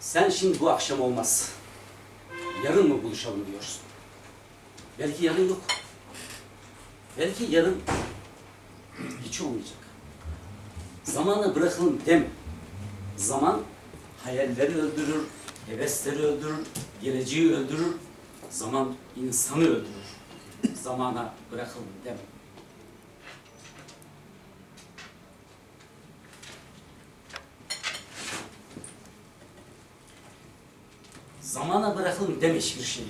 Sen şimdi bu akşam olmaz. Yarın mı buluşalım diyorsun? Belki yarın yok. Belki yarın hiç olmayacak. Zamana bırakalım deme. Zaman hayalleri öldürür, hevesleri öldürür, geleceği öldürür. Zaman insanı öldürür. Zamana bırakalım deme. Zamana bırakalım deme hiçbir şeyi.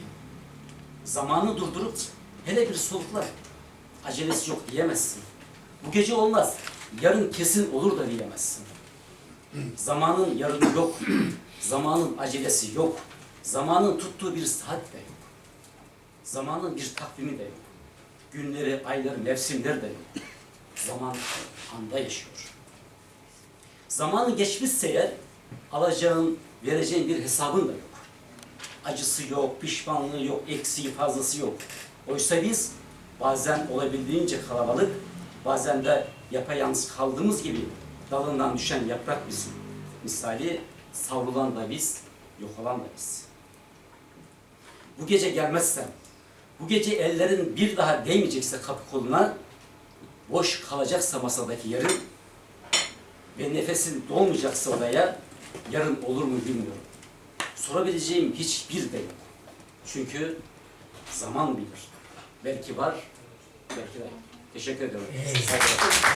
Zamanı durdurup hele bir solukla acelesi yok diyemezsin. Bu gece olmaz, yarın kesin olur da diyemezsin. Zamanın yarını yok, zamanın acelesi yok, zamanın tuttuğu bir saat de yok. Zamanın bir takvimi de yok. Günleri, ayları, mevsimleri de yok. Zaman anda yaşıyor. Zamanı geçmişse eğer alacağın, vereceğin bir hesabın da yok. Acısı yok, pişmanlığı yok, eksiği fazlası yok. Oysa biz bazen olabildiğince kalabalık, bazen de yapayalnız kaldığımız gibi dalından düşen yaprak bizim. Misali savrulan da biz, yok olan da biz. Bu gece gelmezsen, bu gece ellerin bir daha değmeyecekse kapı koluna, boş kalacaksa masadaki yerin ve nefesin dolmayacaksa odaya, yarın olur mu bilmiyorum. Sorabileceğim hiçbir de yok. Çünkü zaman bilir. Belki var, belki de yok. Teşekkür ederim. Saygılar.